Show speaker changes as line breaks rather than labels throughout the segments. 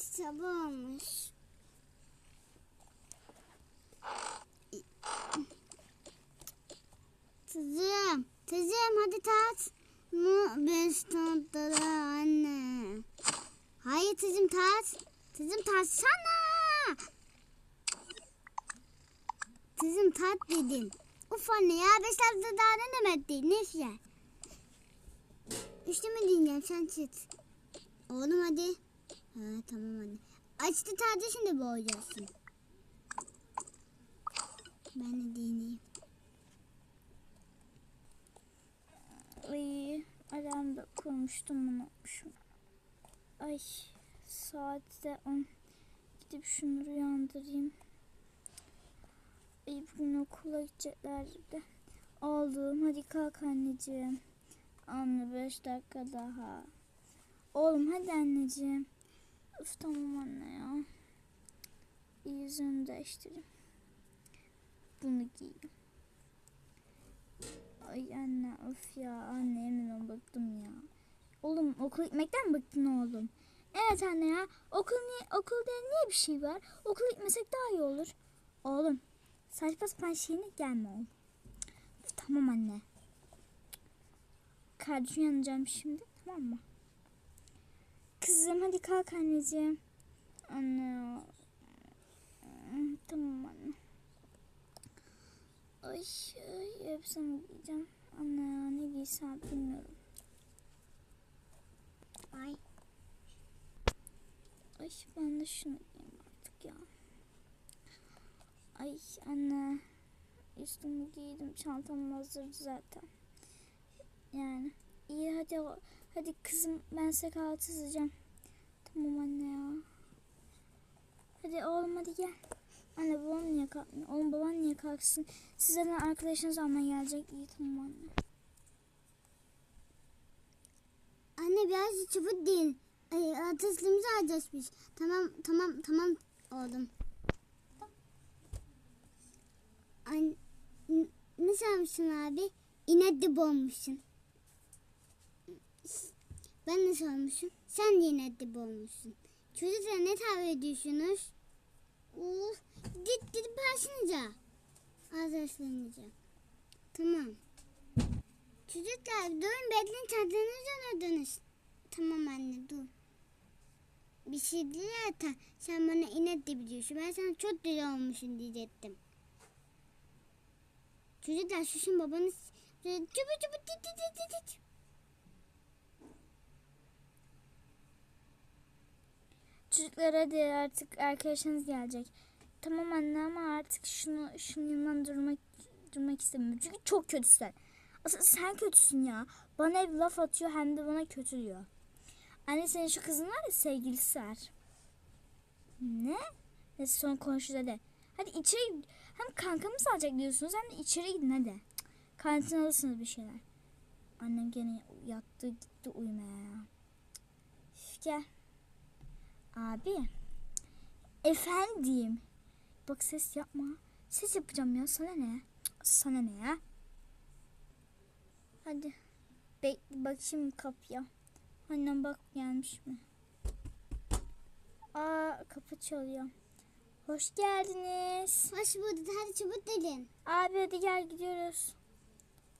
sabah olmuş. Kızım, kızım hadi tat. Mu beş tatlı anne. Hayır kızım tat. Kızım tatsana. Kızım tat dedim. Uf anne ya beş tatlı daha ne demekti? Neyse. Üçte mi dinleyeceğim sen çıt. Oğlum hadi. Ha tamam anne. Açtı tadı şimdi boğacaksın. Ben de deneyeyim.
Ay alarmda kurmuştum unutmuşum. Ay saat de 10. Gidip şunları uyandırayım. Ay bugün okula gidecekler de. Oğlum hadi kalk anneciğim. Anne 5 dakika daha. Oğlum hadi anneciğim. Üf tamam anne ya. Yüzünü değiştireyim. Bunu giyeyim. Ay anne of ya anne eminim bıktım ya. Oğlum okul gitmekten bıktın oğlum. Evet anne ya okul niye, okulda niye bir şey var? Okula gitmesek daha iyi olur. Oğlum saçma sapan şeyine gelme oğlum. Tamam anne. Kardeşim yanacağım şimdi tamam mı? Kızım hadi kalk anneciğim. Anne Tamam anne. Ay, ay hepsini giyeceğim. Anne ne giysem bilmiyorum.
Ay.
Ay ben de şunu giyeyim artık ya. Ay anne. Üstümü giydim. Çantam hazır zaten. Yani iyi hadi hadi kızım ben size kahvaltı sızacağım. Tamam anne ya. Hadi oğlum hadi gel. Anne babam niye kalkmıyor? Oğlum baban niye kalksın? Sizden arkadaşınız almaya gelecek. İyi tamam anne.
Anne biraz çabuk değil. Ay, ateşliğimizi alacağız. Tamam tamam tamam oğlum. An n- ne sanmışsın abi? İnatlı olmuşsun. Ben ne sormuşum? Sen de inatlı olmuşsun. Çocuklar ne tabi ediyorsunuz? Uf, git gidip başınıza. Ateşliğimizi. Tamam. Çocuklar durun bekleyin tadlarınızı anladınız. Tamam anne dur. Bir şey değil ya sen bana inet de biliyorsun. Ben sana çok deli olmuşsun diyecektim. Çocuklar susun babanız. Çabuk çabuk dit dit dit dit
Çocuklar hadi artık arkadaşınız gelecek. Tamam anne ama artık şunu şunun yanından durmak durmak istemiyorum. Çünkü çok kötüsün. Asıl sen kötüsün ya. Bana hep laf atıyor hem de bana kötü diyor. Anne senin şu kızın var ya sevgilisi var. Ne? Neyse sonra konuşuruz hadi. Hadi içeri hem kankamız alacak diyorsunuz hem de içeri gidin hadi. Kantin alırsınız bir şeyler. Annem gene yattı gitti uyumaya ya. Üf, gel. Abi. Efendim. Bak ses yapma. Ses yapacağım ya. Sana ne? Sana ne ya? Hadi. Bekle bakayım kapıya. Annem bak gelmiş mi? Aa kapı çalıyor. Hoş geldiniz.
Hoş bulduk hadi çabuk gelin.
Abi hadi gel gidiyoruz.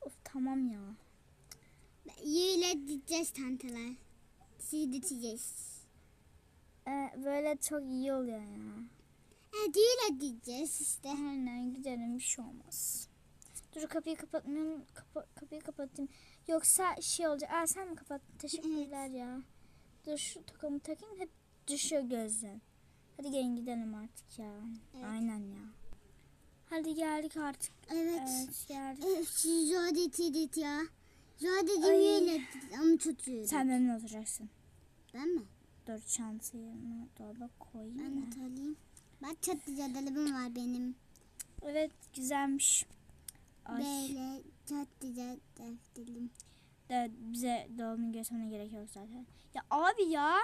Of tamam ya.
Yiyle gideceğiz tanteler. Sizi diteceğiz.
Ee, böyle çok iyi oluyor ya.
Evet yiyle gideceğiz işte.
Aynen gidelim bir şey olmaz. Dur kapıyı kapatmayalım. Kapa- kapıyı kapatayım. Yoksa şey olacak. Aa sen mi kapattın? Teşekkürler ya. Dur şu tokamı takayım. Hep düşüyor gözden. Hadi gelin gidelim artık ya.
Evet.
Aynen ya. Hadi geldik artık.
Evet.
Evet geldik.
Evet, Jodet'i dit ya.
Ay.
yiyle ama tutuyorum.
Sen benimle oturacaksın.
Ben mi?
Dur çantayı dolaba koyayım.
Ben de alayım. Bak güzel dolabım var benim.
Evet güzelmiş. Ay.
Böyle güzel defterim.
De, bize dolabını göstermene gerek yok zaten. Ya abi ya.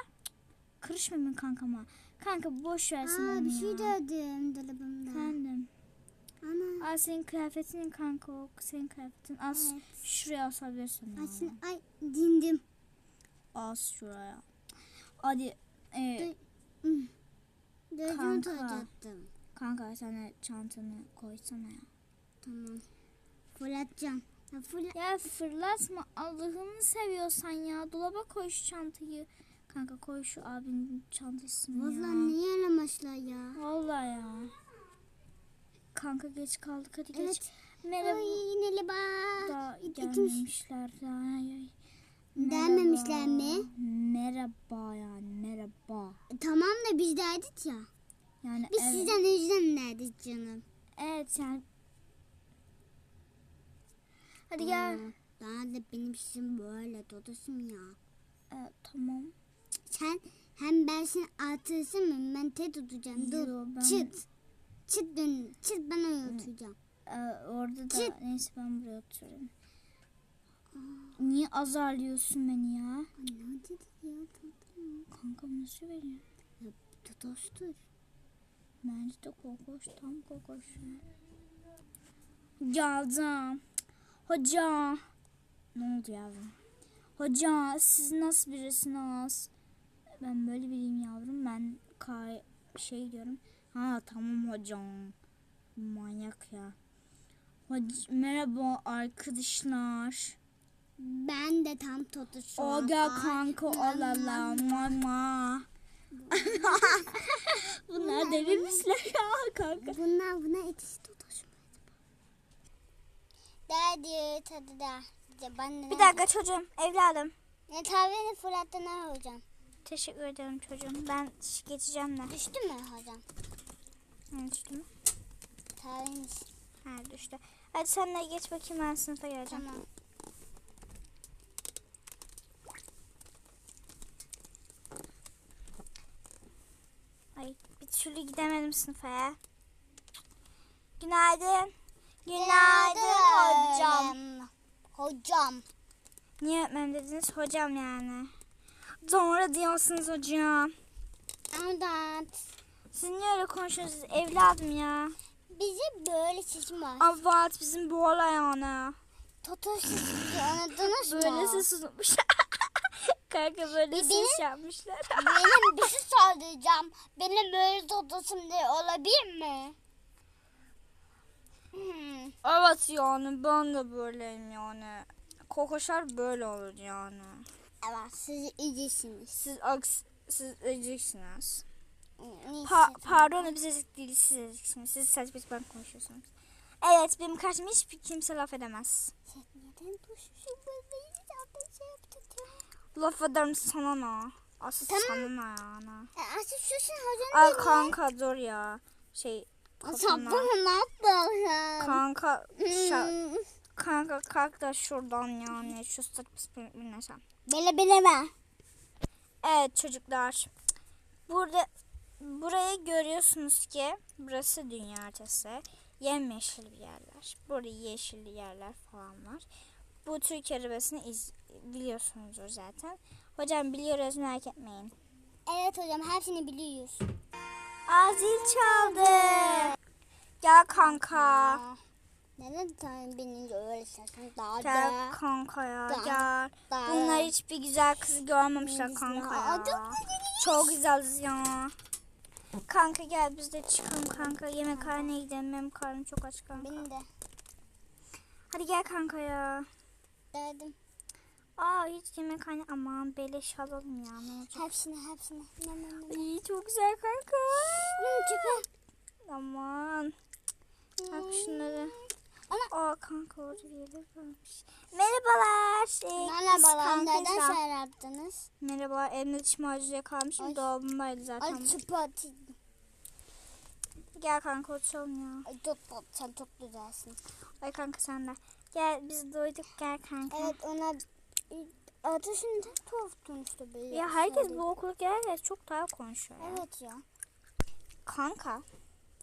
Benim kankama. Kanka boş versin
Aa
onu
bir şey
ya.
gördüm dolabımda.
Efendim.
Ana.
Al senin kıyafetinin kanka o. Senin kıyafetin. Az
Evet.
şuraya asabilirsin.
Açın, ay dindim.
Az şuraya. Hadi. E,
Gözümü
Kanka.
tutacaktım.
Kanka sen de çantanı koysana ya.
Tamam. Fırlatacağım. Ya fırla-
Ya fırlatma Allah'ını seviyorsan ya. Dolaba koy şu çantayı. Kanka koy şu abinin çantasını
Vallahi
ya.
niye aramışlar ya?
Vallahi ya. Kanka geç kaldık hadi geç.
Evet.
Merhaba.
Ay yine.
Daha gelmemişler. Ay, ay.
Gelmemişler
Merhaba.
mi?
Merhaba yani merhaba.
E, Tamam da biz derdik ya.
Yani
Biz
evet.
sizden yüzden derdik canım.
Evet yani. Hadi gel.
Aa, Daha da benim sesim böyle dodasım ya.
Evet, tamam.
Sen hem ben seni artırsın mı? Ben te tutacağım. Dur.
Yo, ben-
Çıt. Çıt dön. Çıt ben öyle oturacağım.
Ee, orada da
Çık.
neyse ben buraya oturayım. Niye azarlıyorsun beni ya?
O dedi ya tatlım.
Kanka nasıl veriyor?
Ya tutuştur.
Bence de kokoş tam kokoş. Geldim. Hoca. Ne oldu yavrum? Hoca siz nasıl birisiniz? Ben böyle biriyim yavrum. Ben kay şey diyorum. Ha tamam hocam. Manyak ya. Hoca, merhaba arkadaşlar.
Ben de tam tutuşum.
O gel kanka olalım mama. Bunlar denemişler ya kanka.
Bunlar buna ikisi tutuşum. Daddy tadı da. Ben
Bir dakika çocuğum evladım.
Ne taveni fırlattı ne hocam?
Teşekkür ederim çocuğum. Ben geçeceğim de.
Düştü mü hocam?
Hı, düştü mü?
Taveni.
Ha düştü. Hadi sen de geç bakayım ben sınıfa geleceğim.
Tamam.
Ay bir türlü gidemedim sınıfa ya. Günaydın. Günaydın hocam.
Hocam.
Niye öğretmenim dediniz hocam yani? Doğru diyorsunuz hocam.
Evet.
Siz niye öyle konuşuyorsunuz evladım ya?
Bize böyle sesim var.
Evet bizim bu olay yani.
Totoş sesi anladınız mı?
Böyle ses unutmuşlar. Kanka böyle ses
benim-
yapmışlar.
Benim bir şey söyleyeceğim. Benim böyle totosum diye olabilir mi? Hmm.
evet yani ben de böyleyim yani. Kokoşlar böyle olur yani.
Evet siz iyisiniz.
Siz aks siz eziciksiniz.
Neyse.
Pa pardon biz ezik değiliz siz eziksiniz. Siz saçma sapan konuşuyorsunuz. Evet benim karşıma hiçbir kimse laf edemez.
Neden zaten şey?
Laf ederim sana ne? Asıl
Tamam.
sana ne yani?
E, Asıl şusun hocam.
Ay kanka dur ya. Şey kafana.
Ne yaptın?
Kanka şa-
Hmm.
kanka kalk da şuradan yani şu saçma sapan dinlesem.
Bele bileme.
Evet çocuklar. Burada burayı görüyorsunuz ki burası dünya haritası. Yemyeşil bir yerler. Burada yeşil yerler falan var. Bu Türk arabasını iz, biliyorsunuzdur zaten. Hocam biliyoruz merak etmeyin.
Evet hocam hepsini biliyoruz.
Azil çaldı. Gel kanka.
Aa, Neden sen binince öyle sesin daha
Gel
da
kanka ya
Da-
gel.
da-
Bunlar hiçbir güzel kızı görmemişler kanka
ya.
ya.
Çok güzeliz.
Çok güzeliz ya. Kanka gel biz de çıkalım kanka. Yemekhaneye gidelim. Benim karnım çok aç kanka.
benim de
Hadi gel kanka ya.
Derdim.
Aa hiç yemekhane aman beleş alalım ya ne olacak.
Hepsini hepsini. Ne ne ne.
Ay, çok güzel kanka.
Çöpe.
Aman. Bak şunları.
Ana.
Aa kanka orada bir yerler varmış. Merhabalar. Biz
Merhabalar neden şey yaptınız?
Merhaba elimde diş macunu kalmışım.
Ay.
Dolabımdaydı zaten.
Ay çöpe atayım.
Gel kanka oturalım ya.
Ay çok çok sen çok güzelsin.
Ay kanka sen de. Gel biz doyduk gel kanka.
Evet ona adı şimdi tuhaf konuştu böyle.
Ya herkes bu okula herkes çok daha konuşuyor. ya.
Evet ya.
Kanka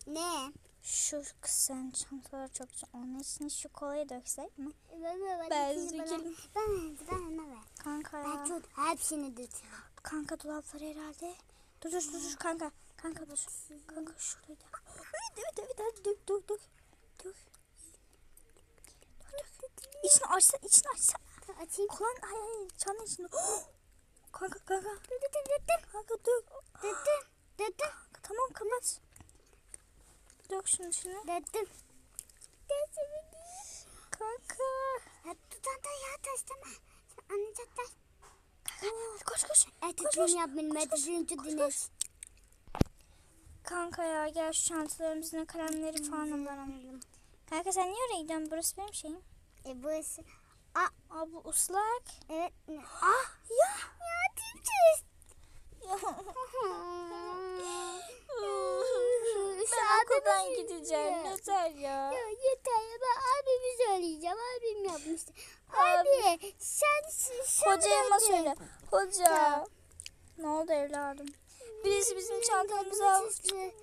Ne?
şu kızın çantaları çok güzel. Onun için şu kolayı döksek mi?
Ben ben
Ben
ben ben ben ben
Kanka
ben
ya.
çok hepsini döküyorum.
Kanka dolapları herhalde. Dur dur dur dur kanka. Kanka dur. Kanka şuradaydı. Evet evet evet hadi dök dök. Dök. Dök dök. İçini açsa içini açsa.
Açayım.
Kulağın ay ay çanın içinde. kanka kanka.
Dur dur dur dur.
Kanka dök.
Dur dur. Dedim.
Tamam kapat. Dök şunu şunu.
Dedim. Dedim.
Kanka.
Ya tutan da ya taşlama. Anlayacaklar.
Koş koş. Koş, koş.
Etütünü yap benim
Koş, koş.
etütünü
Koş,
dinle.
koş. Kanka ya gel şu çantalarımızın kalemleri falan alalım. Kanka sen niye oraya gidiyorsun? Burası benim şeyim.
E burası.
Aa bu ıslak.
Evet. ne- Ah.
Ya.
Ya Timsiz.
ben okuldan gideceğim. Yeter ya.
Ya yeter ya ben abimi söyleyeceğim. Abim yapmıştı. Abi, sen sen
Hocaya
yaptın.
söyle. Hoca. Ne oldu evladım? Birisi bizim çantamıza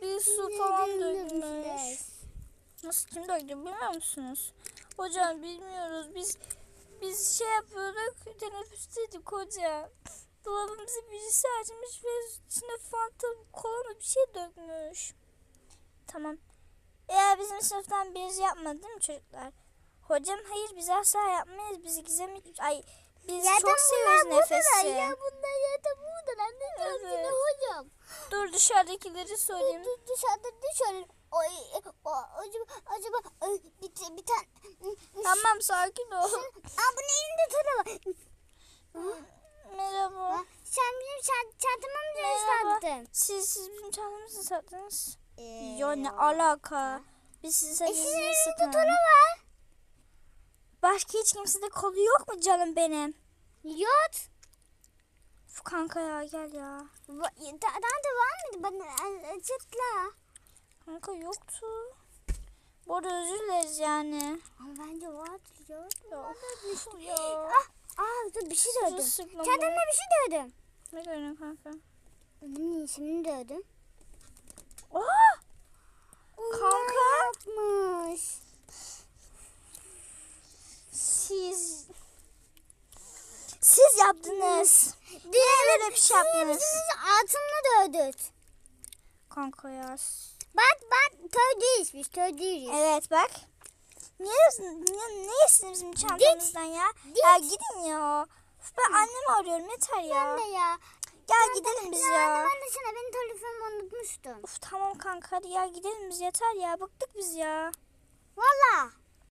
bir su falan dökmüş. Nasıl kim döktü bilmiyor musunuz? Hocam bilmiyoruz. Biz biz şey yapıyorduk. Teneffüsteydik hoca. Dolabımızı birisi açmış ve içine fanta kola mı bir şey dökmüş. Tamam. Eğer bizim sınıftan birisi yapmadı değil mi çocuklar? Hocam hayır biz asla yapmayız. Biz gizemi... Ay biz çok seviyoruz nefesi.
Ya bunlar ya da buradan. Ne
Evet.
hocam?
Dur dışarıdakileri sorayım.
Dur, dışarıda dışarı. Ay, acaba acaba ay, bir, bir tane.
Tamam sakin ol.
Aa bunun elinde tara var.
Merhaba.
Ha, Sen benim çant çantamı mı sattın?
Siz, siz bizim çantamızı sattınız.
Ee,
Yo ne alaka? Biz sizin
E sizin elinizde
aldık.
var.
Başka hiç kimsede kolu yok mu canım benim?
Yok.
Kanka ya gel ya.
Daha da var mıydı? Bana açıkla.
Kanka yoktu. Bu arada özür dileriz yani.
Ama bence vardır ya.
Yok. ya.
Ah, ah dur bir şey
sıklama.
Çantamda bir şey dövdüm.
Ne görüyorsun kanka?
Onun ismini dövdüm.
Aa! Kanka.
yapmış.
Siz... Siz yaptınız. Böyle bir şey yaptınız?
Siz altınla dövdük.
Kanka ya.
Bak bak köy değiliz biz köy değiliz.
Evet bak. Niye, niye, niye sizin bizim çantamızdan ya? Ya gidin ya. Ben annemi arıyorum yeter ya.
Ben de ya.
Gel gidelim biz ya.
Ben de sana benim telefonumu unutmuştum.
Uf tamam kanka hadi ya gidelim biz yeter ya. Bıktık biz ya.
Valla.